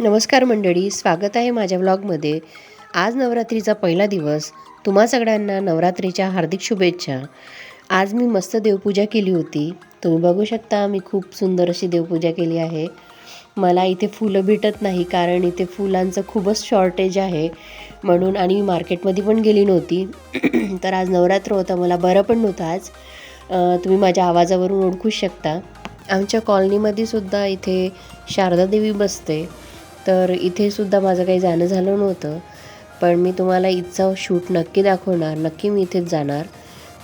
नमस्कार मंडळी स्वागत आहे माझ्या व्लॉगमध्ये आज नवरात्रीचा पहिला दिवस. तुम्हा सगळ्यांना नवरात्रीच्या हार्दिक शुभेच्छा. आज मी मस्त देवपूजा केली होती. तुम्ही बघू शकता मी खूप सुंदर अशी देवपूजा केली आहे. मला इथे फुलं भेटत नाही कारण इथे फुलांचं खूपच शॉर्टेज आहे. म्हणून आणि मी मार्केटमध्ये पण गेली नव्हती. तर आज नवरात्र होतं मला बरं पण नव्हतं आज. तुम्ही माझ्या आवाजावरून ओळखू शकता. आमच्या कॉलनीमध्ये सुद्धा इथे शारदा देवी बसते. तर इथे सुद्धा माझं काही जाणं झालं नव्हतं. पण मी तुम्हाला इथचा शूट नक्की दाखवणार नक्की मी इथेच जाणार.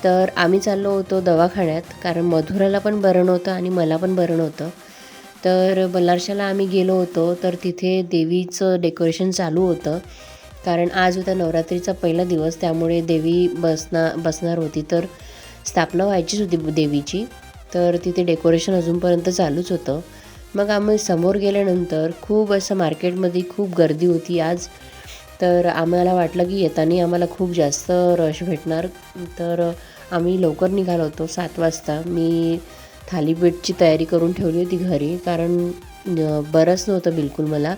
तर आम्ही चाललो होतो दवाखान्यात कारण मधुराला पण बरं नव्हतं आणि मला पण बरं नव्हतं. तर बल्लारशाला आम्ही गेलो होतो तर तिथे देवीचं डेकोरेशन चालू होतं. कारण आज होता नवरात्रीचा पहिला दिवस त्यामुळे देवी बसना बसणार होती. तर स्थापना व्हायचीच होती देवीची. तर तिथे डेकोरेशन अजूनपर्यंत चालूच होतं. मग आम्ही समोर गेल्यानंतर खूप असं मार्केटमध्ये खूप गर्दी होती आज. तर आम्हाला वाटलं की येताना आम्हाला खूप जास्त रश भेटणार. तर आम्ही लवकर निघालो होतो सात वाजता. मी थालीपीठची तयारी करून ठेवली होती घरी कारण बरंच नव्हतं बिलकुल मला.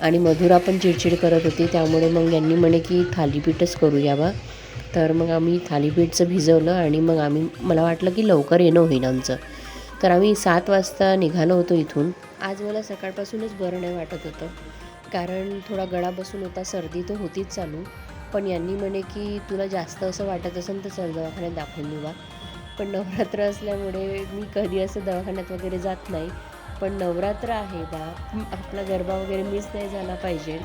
आणि मधुरा पण चिडचिड करत होती त्यामुळे मग यांनी म्हणे की थालीपीठच करू बा तर मग आम्ही थालीपीठचं भिजवलं आणि मग आम्ही मला वाटलं की लवकर येणं होईल आमचं. तर आम्ही सात वाजता निघालो होतो इथून. आज मला सकाळपासूनच बरं नाही वाटत होतं. कारण थोडा गळा बसून होता सर्दी तर होतीच चालू. पण यांनी म्हणे की तुला जास्त असं वाटत असेल तर चल दवाखान्यात दाखवून देवा बा. पण नवरात्र असल्यामुळे मी कधी असं दवाखान्यात वगैरे जात नाही. पण नवरात्र आहे बा. आपला गरबा वगैरे मिस नाही झाला पाहिजे.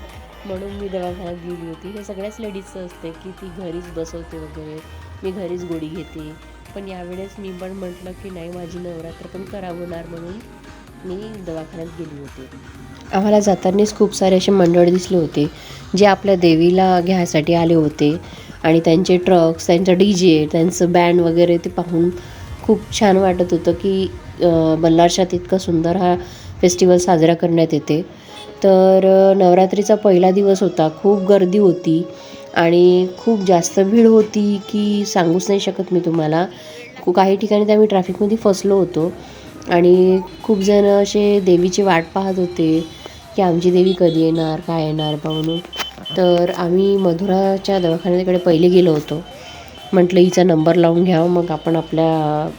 म्हणून मी दवाखान्यात गेली होती. हे सगळ्याच लेडीजचं असते की ती घरीच बसवते वगैरे. मी घरीच गोळी घेते. पण यावेळेस मी पण म्हटलं की नाही माझी नवरात्र पण खराब होणार म्हणून मी दवाखान्यात गेली होती. आम्हाला जातानाच खूप सारे असे मंडळ दिसले होते जे आपल्या देवीला घ्यायसाठी आले होते आणि त्यांचे ट्रक्स त्यांचं डी जे त्यांचं बँड वगैरे ते पाहून खूप छान वाटत होतं की बल्लारशात इतका सुंदर हा फेस्टिवल साजरा करण्यात येते. तर नवरात्रीचा पहिला दिवस होता खूप गर्दी होती. आणि खूप जास्त भीड होती की सांगूच नाही शकत मी तुम्हाला. काही ठिकाणी तर आम्ही ट्रॅफिकमध्ये फसलो होतो. आणि खूप जण असे देवीची वाट पाहत होते की आमची देवी कधी येणार काय येणार बा म्हणून. तर आम्ही मधुराच्या दवाखान्याकडे पहिले गेलो होतो. म्हटलं हिचा नंबर लावून घ्यावं मग आपण आपल्या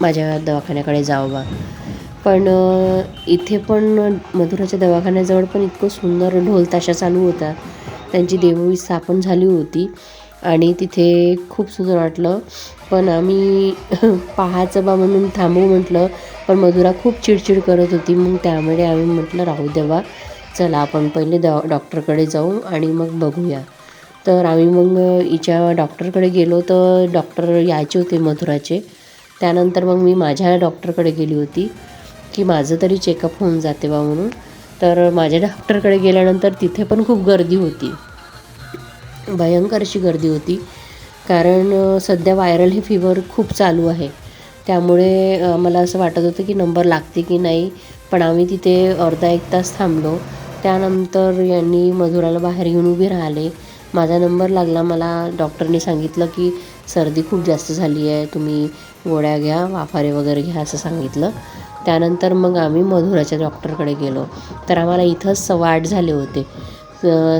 माझ्या दवाखान्याकडे जावं बा. पण इथे पण मधुराच्या दवाखान्याजवळ पण इतकं सुंदर ढोल ताशा चालू होता. त्यांची देवळी स्थापन झाली होती. आणि तिथे खूप सुंदर वाटलं. पण आम्ही पाहायचं बा म्हणून थांबू म्हटलं. पण मधुरा खूप चिडचिड करत होती. मग त्यामुळे आम्ही म्हटलं राहू देवा. चला आपण पहिले दवा डॉक्टरकडे जाऊ आणि मग बघूया. तर आम्ही मग हिच्या डॉक्टरकडे गेलो. तर डॉक्टर यायचे होते मधुराचे. त्यानंतर मग मी माझ्या डॉक्टरकडे गेली होती. की माझं तरी चेकअप होऊन जाते बा म्हणून. तर माझ्या डॉक्टरकडे गेल्यानंतर तिथे पण खूप गर्दी होती. भयंकर अशी गर्दी होती. कारण सध्या व्हायरल हे फीवर खूप चालू आहे. त्यामुळे मला असं वाटत होतं की नंबर लागते की नाही पण आम्ही तिथे अर्धा एक तास थांबलो. त्यानंतर यांनी मधुराला बाहेर घेऊन उभी राहिले. माझा नंबर लागला. मला डॉक्टरने सांगितलं की सर्दी खूप जास्त झाली आहे तुम्ही गोळ्या घ्या वाफारे वगैरे घ्या असं सांगितलं. त्यानंतर मग आम्ही मधुराच्या डॉक्टरकडे गेलो. तर आम्हाला इथंच सव्वा आठ झाले होते.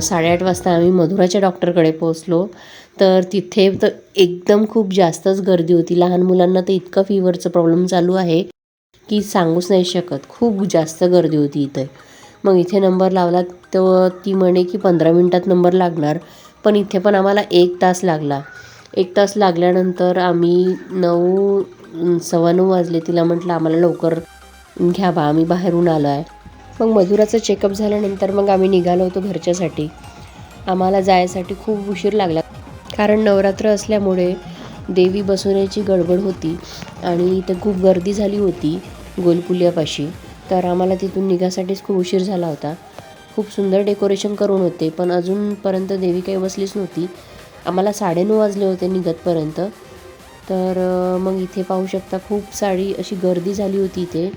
साडेआठ वाजता आम्ही मधुराच्या डॉक्टरकडे पोचलो तर तिथे तर एकदम खूप जास्तच गर्दी होती. लहान मुलांना तर इतकं फिवरचं प्रॉब्लेम चालू आहे की सांगूच नाही शकत. खूप जास्त गर्दी होती इथे. मग इथे नंबर लावला तर ती म्हणे की पंधरा मिनटात नंबर लागणार. पण इथे पण आम्हाला एक तास लागला. एक तास लागल्यानंतर आम्ही नऊ सव्वा नऊ वाजले. तिला म्हटलं आम्हाला लवकर घ्या बा आम्ही बाहेरून आलो आहे मग मधुराचं चेकअप झाल्यानंतर मग आम्ही निघालो होतो घरच्यासाठी. आम्हाला जायसाठी खूप उशीर लागला. कारण नवरात्र असल्यामुळे देवी बसवण्याची गडबड होती आणि इथे खूप गर्दी झाली होती गोलपुलियापाशी तर आम्हाला तिथून निघासाठीच खूप उशीर झाला होता. खूप सुंदर डेकोरेशन करून होते पण अजूनपर्यंत देवी काही बसलीच नव्हती. आम्हाला साडेनऊ वाजले होते निघतपर्यंत. तर मग इथे पाहू शकता खूप सारी अशी गर्दी झाली होती इथे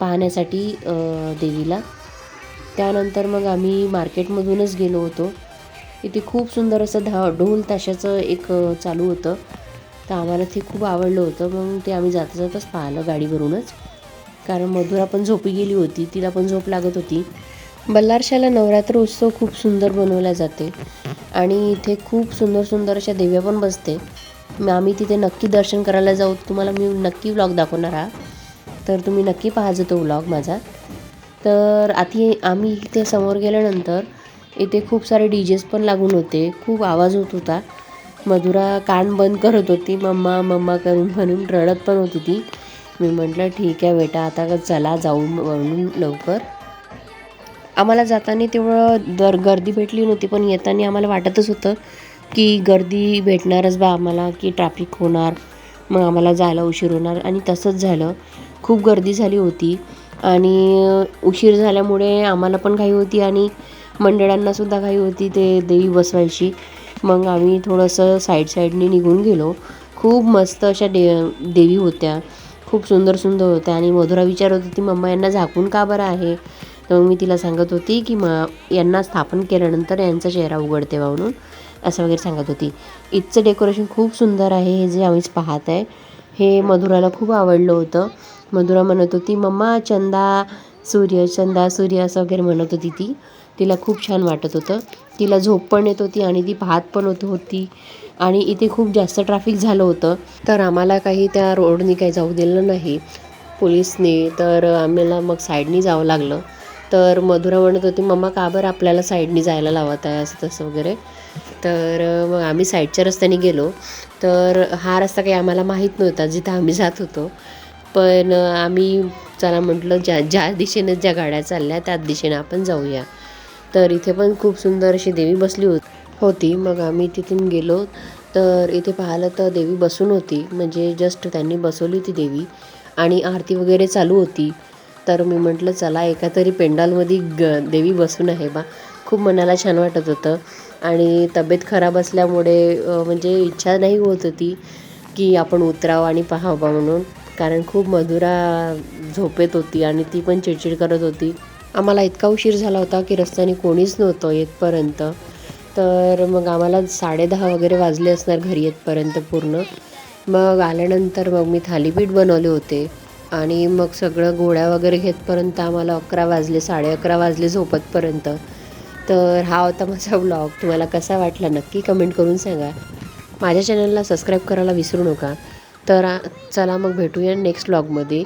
पाहण्यासाठी देवीला. त्यानंतर मग आम्ही मार्केटमधूनच गेलो होतो. इथे खूप सुंदर असं धा ढोल ताशाचं एक चालू होतं. तर आम्हाला ते खूप आवडलं होतं. मग ते आम्ही जाता जाताच पाहिलं गाडीवरूनच. कारण मधुरा पण झोपी गेली होती तिला पण झोप लागत होती. बल्लारशाला नवरात्र उत्सव खूप सुंदर बनवला जाते. आणि इथे खूप सुंदर सुंदर अशा देव्या पण बसते. मग आम्ही तिथे नक्की दर्शन करायला जाऊ. तुम्हाला मी नक्की व्लॉग दाखवणार आहात तर तुम्ही नक्की पाहायचं तो व्लॉग माझा. तर आधी आम्ही इथे समोर गेल्यानंतर इथे खूप सारे डी जेस पण लागून होते. खूप आवाज होत होता. मधुरा कान बंद करत होती. मम्मा मम्मा करून म्हणून रडत पण होती ती. मी म्हटलं ठीक आहे बेटा आता चला जाऊ म्हणून लवकर. आम्हाला जाताना तेवढं दर गर्दी भेटली नव्हती पण येताना आम्हाला वाटतच होतं की गर्दी भेटणारच बा आम्हाला की ट्रॅफिक होणार मग आम्हाला जायला उशीर होणार. आणि तसंच झालं. खूप गर्दी झाली होती. आणि उशीर झाल्यामुळे आम्हाला पण घाई होती आणि मंडळांनासुद्धा घाई होती ते देवी बसवायची. मग आम्ही थोडंसं साईड साईडने निघून गेलो. खूप मस्त अशा दे देवी होत्या. खूप सुंदर सुंदर होत्या. आणि मधुरा विचारत होती मम्मा यांना झाकून का बरं आहे? तर मग मी तिला सांगत होती की म यांना स्थापन केल्यानंतर यांचा चेहरा उघडते बा म्हणून असं वगैरे सांगत होती. इथचं डेकोरेशन खूप सुंदर आहे हे जे आम्हीच पाहत आहे हे मधुराला खूप आवडलं होतं. मधुरा म्हणत होती मम्मा चंदा सूर्य चंदा सूर्य असं वगैरे म्हणत होती ती. तिला खूप छान वाटत होतं. तिला झोप पण येत होती आणि ती पाहत पण होत होती. आणि इथे खूप जास्त ट्रॅफिक झालं होतं. तर आम्हाला काही त्या रोडनी काही जाऊ दिलं नाही. पोलिसने तर आम्हाला मग साईडनी जावं लागलं. तर मधुरा म्हणत होती मम्मा का बरं आपल्याला साईडनी जायला लावत आहे? असं तसं वगैरे. तर मग आम्ही साईडच्या रस्त्याने गेलो. तर हा रस्ता काही आम्हाला माहीत नव्हता जिथं आम्ही जात होतो. पण आम्ही चला म्हटलं ज्या ज्या दिशेनं ज्या गाड्या चालल्या त्याच दिशेनं आपण जाऊया. तर इथे पण खूप सुंदर अशी देवी बसली होती होती. मग आम्ही तिथून गेलो. तर इथे पाहिलं तर देवी बसून होती. म्हणजे जस्ट त्यांनी बसवली ती देवी. आणि आरती वगैरे चालू होती. तर मी म्हटलं चला एका तरी पेंडॉलमध्ये ग देवी बसून आहे बा. खूप मनाला छान वाटत होतं. आणि तब्येत खराब असल्यामुळे म्हणजे इच्छा नाही होत होती की आपण उतरावं आणि पाहावं बा म्हणून. कारण खूप मधुरा झोपेत होती आणि ती पण चिडचिड करत होती. आम्हाला इतका उशीर झाला होता की रस्त्याने कोणीच नव्हतं येतपर्यंत. तर मग आम्हाला साडेदहा वगैरे वाजले असणार घरी येतपर्यंत पूर्ण. मग आल्यानंतर मग मी थालीपीठ बनवले होते. आणि मग सगळं गोळ्या वगैरे घेतपर्यंत आम्हाला अकरा वाजले साडे अकरा वाजले झोपतपर्यंत. तर हा होता माझा ब्लॉग तुम्हाला कसा वाटला नक्की कमेंट करून सांगा. माझ्या चॅनलला सबस्क्राईब करायला विसरू नका. तर चला मग भेटूया नेक्स्ट ब्लॉगमध्ये